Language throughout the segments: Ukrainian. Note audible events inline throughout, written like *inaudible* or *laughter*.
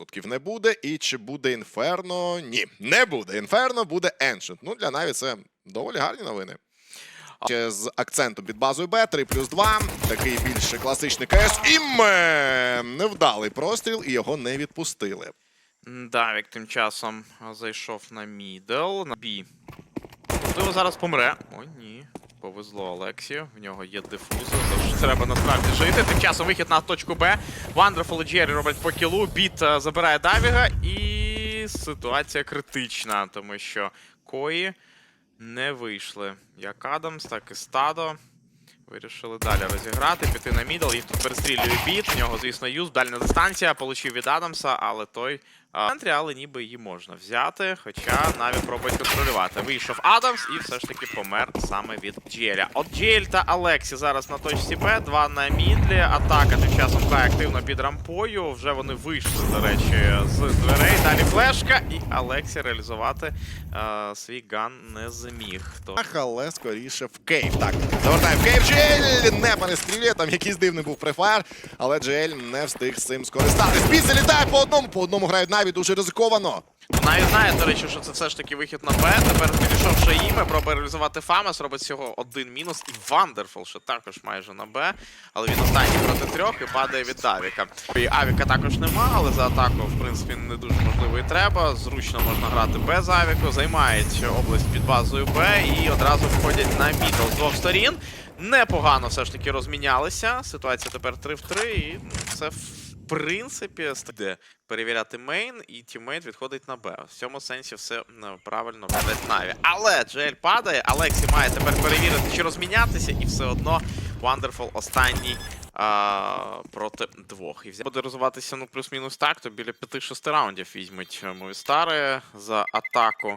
100% не буде. І чи буде інферно? Ні, не буде. Інферно буде Ancient. Ну, для Наві це доволі гарні новини. З акцентом під базою Б 3 плюс 2. Такий більш класичний КС. Іме! Невдалий простріл, і його не відпустили. Давік тим часом зайшов на мідл, на бі. Можливо, зараз помре. О, ні. Повезло Олексію. В нього є дифузор, тож треба насправді жити. Тим часом вихід на точку Б. Wonderful Джері роблять по кілу. Біт е, забирає Давіга. І ситуація критична, тому що Кої не вийшли. Як Адамс, так і стадо. Вирішили далі розіграти, піти на мідл. Їх тут перестрілює біт. В нього, звісно, юз. Дальня дистанція. Получив від Адамса, але той центрі, але ніби її можна взяти. Хоча навіть пробують контролювати. Вийшов Адамс і все ж таки помер саме від Джеля. От Джель та Алексі зараз на точці Б. Два на мідлі. Атака тим часом грає активно під рампою. Вже вони вийшли, до речі, з дверей. Далі флешка. І Алексі реалізувати е, свій ган не зміг. То але скоріше в Кейв. Так, завертає в Кейв. Джель не перестрілює. Там якийсь дивний був префайр, але Джель не встиг з цим скористатись. Піси літає по одному, по одному грають навіть дуже ризиковано. Навіть знає, до речі, що це все ж таки вихід на Б. Тепер підійшовши іме, пробує реалізувати Фамес, робить всього один мінус. І Вандерфул, що також майже на Б. Але він останній проти трьох і падає від Давіка. І Авіка також нема, але за атаку, в принципі, не дуже можливо і треба. Зручно можна грати без Авіку. Займають область під базою Б і одразу входять на мідл з двох сторін. Непогано все ж таки розмінялися. Ситуація тепер 3 в 3, і ну, це принципі де перевіряти мейн, і тіммейт відходить на Б. В цьому сенсі все правильно ведуть Наві. Але Джель падає, Алексі має тепер перевірити, чи розмінятися, і все одно Wonderful останній а, проти двох. І буде розвиватися ну, плюс-мінус так, то біля 5-6 раундів візьмуть Мовістари за атаку.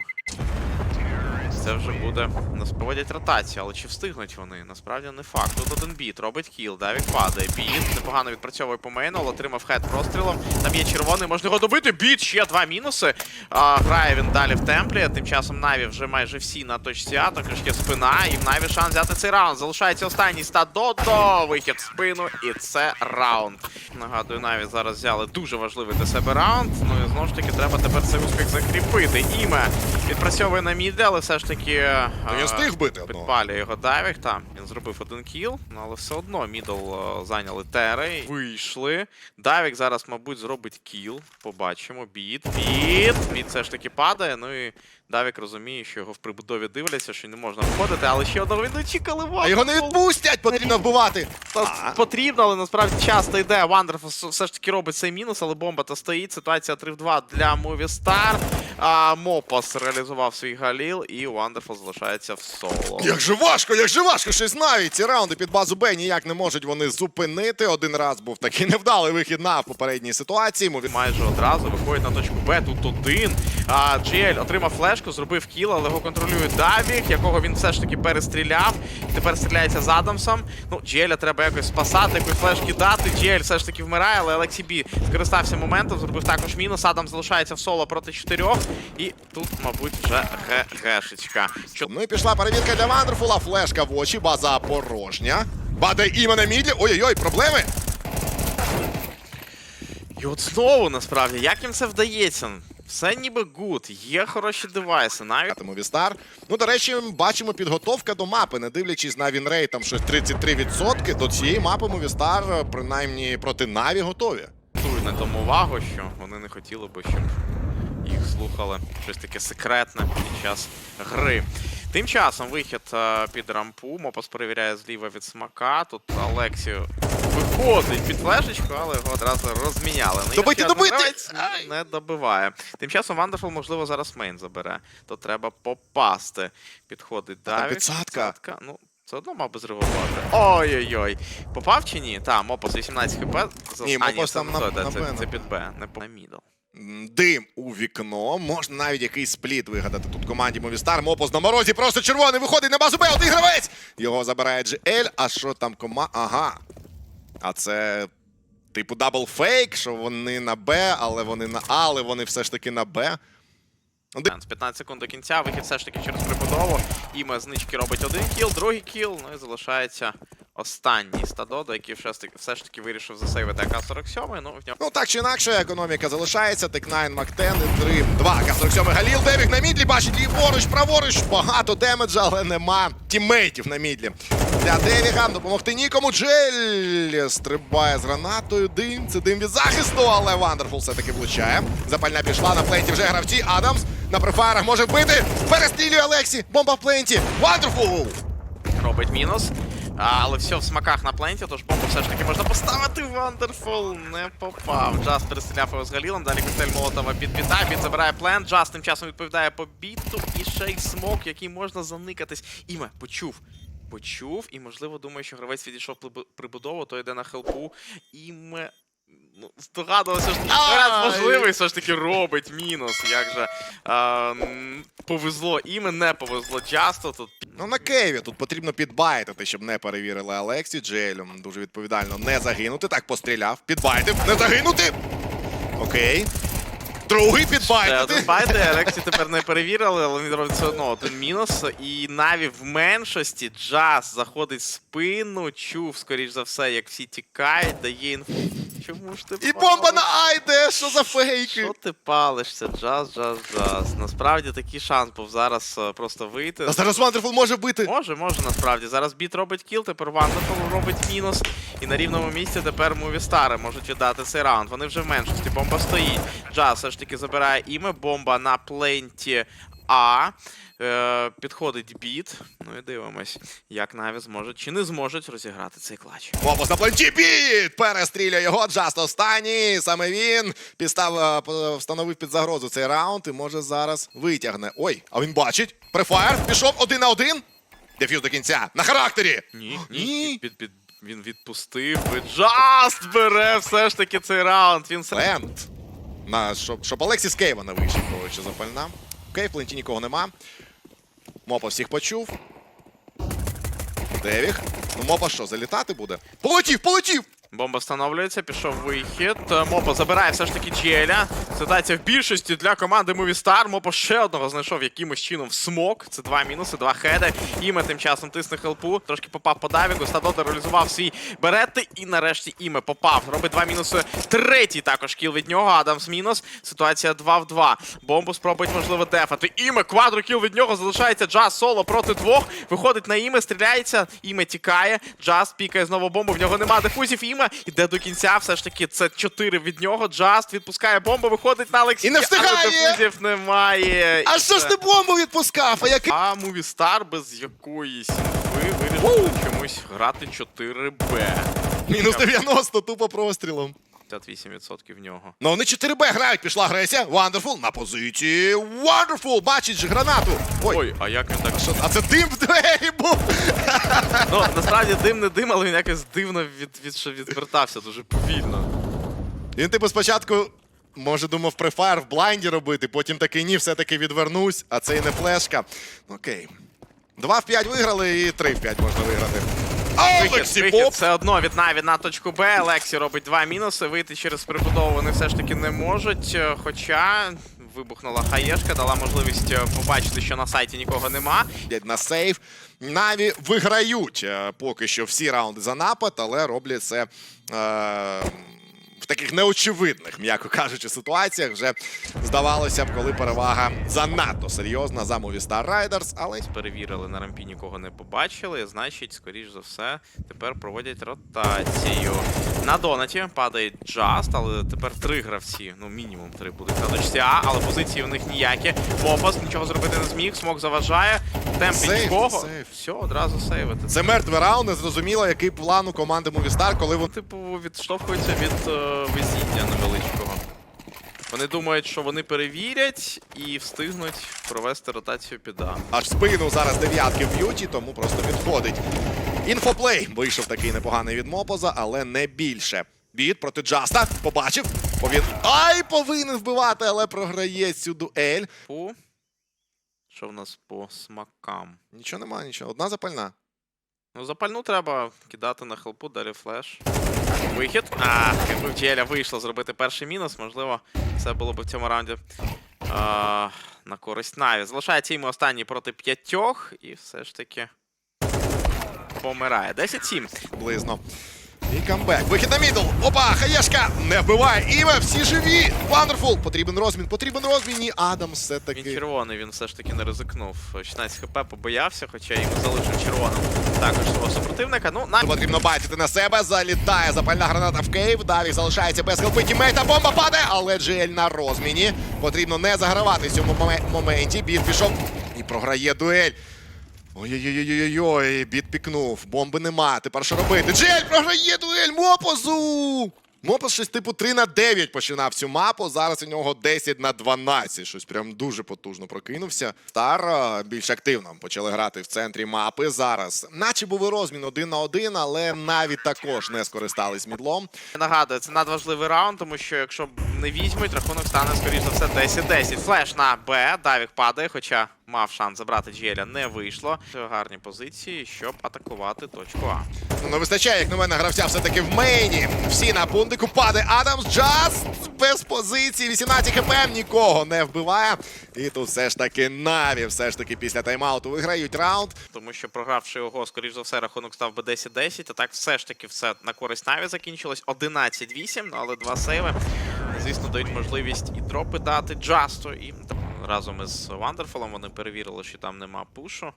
Це вже буде. Нас проводять ротацію, але чи встигнуть вони? Насправді не факт. Тут один біт, робить кіл, Давік падає. Біт непогано відпрацьовує по мейну, але отримав хед прострілом. Там є червоний, можна його добити. Біт, ще два мінуси. А, грає він далі в темплі. Тим часом Наві вже майже всі на точці А, також є спина, і в Наві шанс взяти цей раунд. Залишається останній стат Додо. Вихід в спину, і це раунд. Нагадую, Наві зараз взяли дуже важливий для себе раунд. Ну і знову ж таки треба тепер цей успіх закріпити. Іме відпрацьовує на міді, але все ж таки. Ну, він е, встиг бити одного. Підпалює його дайвік. там він зробив один кіл, ну, але все одно мідл е, зайняли тери. Вийшли. Дайвік зараз, мабуть, зробить кіл. Побачимо. Біт. Біт. Біт все ж таки падає. Ну і Давік розуміє, що його в прибудові дивляться, що не можна входити, але ще одного він очікали А його не відпустять, потрібно вбивати. А. Потрібно, але насправді часто йде. Wonderful все ж таки робить цей мінус, але бомба то стоїть. Ситуація 3 в 2 для Movistar. А Мопас реалізував свій галіл, і Wonderful залишається в соло. Як же важко, як же важко, щось навіть ці раунди під базу Б ніяк не можуть вони зупинити. Один раз був такий невдалий вихід на попередній ситуації. Майже одразу виходить на точку Б. Тут один. А Джель отримав флешку, зробив кіл, але його контролює Давік, якого він все ж таки перестріляв. Тепер стріляється з Адамсом. Ну, Джеля треба якось спасати, якось флешки дати. Джель все ж таки вмирає, але Алексій Бі скористався моментом, зробив також мінус. Адам залишається в соло проти чотирьох. І тут, мабуть, вже ГГшечка. Що Ну і пішла перевірка для Вандерфула. Флешка в очі, база порожня. Баде імена Мідлі. Ой-ой-ой, проблеми. І от знову насправді, як їм це вдається? Все ніби гуд, є хороші девайси, навіть Мовістар. Ну, до речі, бачимо підготовка до мапи. Не дивлячись на вінрей, там щось 33%, до цієї мапи Мовістар, принаймні проти Наві, готові. Туй на тому увагу, що вони не хотіли би, щоб їх слухали щось таке секретне під час гри. Тим часом вихід е, під рампу. Мопас перевіряє зліва від смака. Тут Алексію виходить під флешечку, але його одразу розміняли. Ну, Добити, добити! Не добиває. Тим часом Вандерфул, можливо, зараз мейн забере. То треба попасти. Підходить там підсадка. Ну, все одно мав би зреагувати. Ой-ой-ой. Попав чи ні? Та, Мопас 18 хп. Ні, а, Мопас це там на- на це, Б, це на під Б, не по на мідл. Дим у вікно. Можна навіть якийсь спліт вигадати тут команді Мовістар. Мопос на морозі, просто червоний виходить на базу Б, один гравець. Його забирає GL. А що там кома? Ага. А це. Типу дабл фейк, що вони на Б, але вони на А, але вони все ж таки на Б. Ну, З 15 секунд до кінця, вихід все ж таки через прибудову. Іма з робить один кіл, другий кіл, ну і залишається останній стадодо, який все ж таки, все ж таки вирішив засейвити АК-47. Ну, в нього Ну так чи інакше, економіка залишається. Тек-9, Мактен, Дрим 2. К-47 Галіл, Девік на мідлі, бачить ліворуч, праворуч. Багато демеджа, але нема тіммейтів на мідлі. Для Девіга допомогти нікому. Джель стрибає з гранатою. Дим, це дим від захисту, але Вандерфул все-таки влучає. Запальня пішла на пленті вже гравці. Адамс на префарах може вбити. Перестрілює Алексі. Бомба в пленті. Вандерфул! робить мінус. Але все в смаках на пленті, тож бомбу все ж таки можна поставити. Вандерфул не попав. Джаз перестріляв його з Галілом. Далі коктейль Молотова під біта. Біт забирає плент. Джаз тим часом відповідає по біту. І ще й смок, який можна заникатись. Іме, почув. Почув, і можливо думає, що гравець відійшов прибудову, то йде на хелпу. Іме. Ну, здогадувалося, що Ай! можливий все ж таки робить мінус. Як же а, повезло іме, не повезло часто. Тут Ну на Києві тут потрібно підбайтити, щоб не перевірили Алексі. Джелем дуже відповідально не загинути. Так постріляв, підбайтив, не загинути. Окей. Другий підбайтити. один Алексі тепер не перевірили, але він робить все одно один мінус. І навіть в меншості Джаз заходить в спину, чув, скоріш за все, як всі тікають, дає інфу. Чому ж ти І бомба на Айде! Що за фейки? Що ти палишся? Джаз, джаз, джаз. Насправді такий шанс був зараз е, просто вийти. А зараз Вандерфул може бити. Може, може, насправді. Зараз біт робить кіл, тепер Вандерфул робить мінус. І на рівному місці тепер Мувістари можуть віддати цей раунд. Вони вже в меншості. Бомба стоїть. Джаз все ж таки забирає іме. Бомба на пленті А. Е, підходить біт. Ну і дивимось, як Наві зможуть чи не зможуть розіграти цей клач. Мопус на планчі біт! Перестрілює його. Джаст останній. Саме він підстав, е, встановив під загрозу цей раунд і може зараз витягне. Ой, а він бачить. Префаєр пішов один на один. Деф'юз до кінця. На характері. Ні, Ні. ні. Під, під, він відпустив. І Джаст бере все ж таки цей раунд. Він все На, щоб, щоб Алексіс Кейва не вийшов, коротше, запальна. Окей, в пленті нікого нема. Мопа всіх почув. Девіг. Ну, Мопа що, залітати буде? Полетів, полетів! Бомба встановлюється, пішов вихід. Мопо забирає все ж таки Челя. Ситуація в більшості для команди Movistar. Мопо ще одного знайшов якимось чином в смок. Це два мінуси, два хеди. Іме тим часом тисне хелпу. Трошки попав по давіку. Стадода реалізував свій берети. І нарешті іме попав. Робить два мінуси. Третій також кіл від нього. Адамс мінус. Ситуація 2 в 2. Бомбу спробують, можливо, дефати. Іме, квадрокіл від нього. Залишається Джаз соло проти двох. Виходить на іме, стріляється. Іме тікає. Джаз пікає знову бомбу. В нього нема дефузів. Іме іде до кінця. Все ж таки, це 4 від нього. Джаст відпускає бомбу, виходить на Алексія. І не встигає! Але немає. А що ж ти бомбу відпускав? А який? А Мувістар без якоїсь ви вирішили чомусь грати 4Б. Мінус 90, тупо прострілом. 58% в нього. Ну вони 4Б грають, пішла агресія. Wonderful на позиції. Wonderful! Бачить же гранату. Ой, Ой, а як він так. що, а це дим в двері був. Ну, насправді дим не дим, але він якось дивно від, від, що відвертався дуже повільно. Він типу спочатку, може, думав префайр в блайнді робити, потім такий ні, все-таки відвернусь, а це і не флешка. Ну, Окей. 2 в 5 виграли і 3 в 5 можна виграти. Олексі вихід Поп! все одно від Наві на точку Б. Олексі робить два мінуси. Вийти через прибудову вони все ж таки не можуть. е, Хоча вибухнула хаєшка, дала можливість е, побачити, що на сайті нікого нема. На сейф. Наві виграють е, поки що всі раунди за напад, але роблять це. Е- таких неочевидних, м'яко кажучи, ситуаціях вже здавалося б, коли перевага занадто серйозна за Movistar Riders, але Перевірили на рампі, нікого не побачили. Значить, скоріш за все, тепер проводять ротацію. На донаті падає Джаст, але тепер три гравці. Ну, мінімум три будуть на точці А, але позиції в них ніякі. Мопас нічого зробити не зміг, смок заважає. Темп від Сейв, нікого. сейв. Все, одразу сейвити. це мертвий раунд, не зрозуміло, який план у команди Movistar, коли вони Типу, відштовхуються від е, везіння невеличкого. Вони думають, що вони перевірять і встигнуть провести ротацію під А. аж спину зараз дев'ятки б'ють, і тому просто відходить. Інфоплей вийшов такий непоганий від Мопоза, але не більше. Біт проти Джаста. Побачив. Повін... Ай, повинен вбивати, але програє цю дуель. Фу. Що в нас по смакам? Нічого нема, нічого. Одна запальна. Ну, запальну треба кидати на хелпу, далі флеш. Вихід. А, якби в Джеля вийшло зробити перший мінус, можливо, це було б в цьому раунді а, на користь Наві. Залишається йому останній проти п'ятьох, і все ж таки помирає. 10-7. Близно. І камбек. Вихід на мідл. Опа, хаєшка не вбиває. Іме, всі живі. Вандерфул. Потрібен розмін, потрібен розмін. І Адам все-таки. червоний, він все ж таки не ризикнув. 16 хп побоявся, хоча йому залишив червоним також свого супротивника. Ну, на Потрібно байтити на себе. Залітає запальна граната в кейв. Давік залишається без хелпи. Тімейта бомба падає, але Джель на розміні. Потрібно не загравати в цьому моме- моменті. Біт пішов і програє дуель. Ой-ой-ой-ой-ой, біт пікнув. Бомби нема. Тепер що робити? Джель програє дуель Мопозу! Мопос щось типу 3 на 9 починав цю мапу. Зараз у нього 10 на 12. Щось прям дуже потужно прокинувся. Стар е, більш активно почали грати в центрі мапи. Зараз, наче був розмін один на один, але навіть також не скористались мідлом. Нагадую, це надважливий раунд, тому що якщо не візьмуть, рахунок стане, скоріш за все, 10-10. Флеш на Б, Давік падає, хоча мав шанс забрати Джеля, не вийшло. Гарні позиції, щоб атакувати точку А. Ну, не вистачає, як на мене, гравця все-таки в мейні. Всі на пундику падає Адамс. Джаст без позиції. 18 хп нікого не вбиває. І тут все ж таки Наві, все ж таки після тайм-ауту виграють раунд. Тому що програвши його, скоріш за все, рахунок став би 10-10. А так все ж таки все на користь Наві закінчилось. 11-8, ну, але два сейви. Звісно, дають можливість і дропи дати Джасту. І разом із Вандерфолом вони перевірили, що там нема пушу.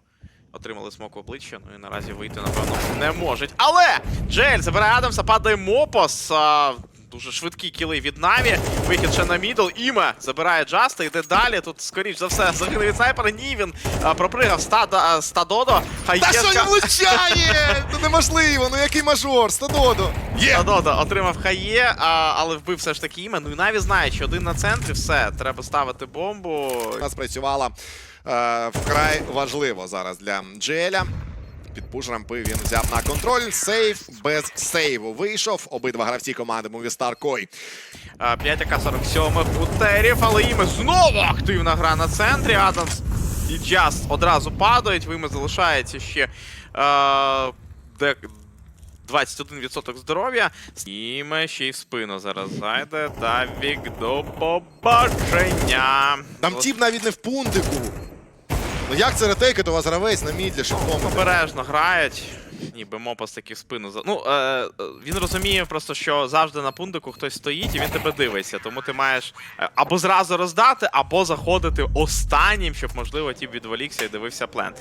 Отримали смок в обличчя, ну і наразі вийти, напевно, не можуть. Але Джель забирає Адамса, падає Мопос. А, дуже швидкі кіли від Наві. Вихід ще на мідл. Іме забирає Джаста, йде далі. Тут, скоріш за все, загине від снайпера. Ні, він а, пропригав Стада, Стадодо. Та що він влучає? *laughs* Ну неможливо, ну який мажор, Стадодо. Є! Стадодо отримав хає, а, але вбив все ж таки іме. Ну і Наві знає, що один на центрі, все, треба ставити бомбу. У нас працювала е, вкрай важливо зараз для Джеля. Під пуш рампи він взяв на контроль. Сейв без сейву. Вийшов. Обидва гравці команди Movistar Кой. 5 47 футерів, але іме знову активна гра на центрі. Адамс і Джаст одразу падають. Виме залишається ще е, 21% здоров'я. Іме ще й в спину зараз зайде. Давік до побачення. Там тіп навіть не в пунктику. Ну як це ретейкати у вас гравець на мідлі шифтом? Обережно грають. Ніби Мопас таки в спину. за- Ну, е, він розуміє просто, що завжди на пундику хтось стоїть і він тебе дивиться. Тому ти маєш е, або зразу роздати, або заходити останнім, щоб, можливо, тіп відволікся і дивився плен.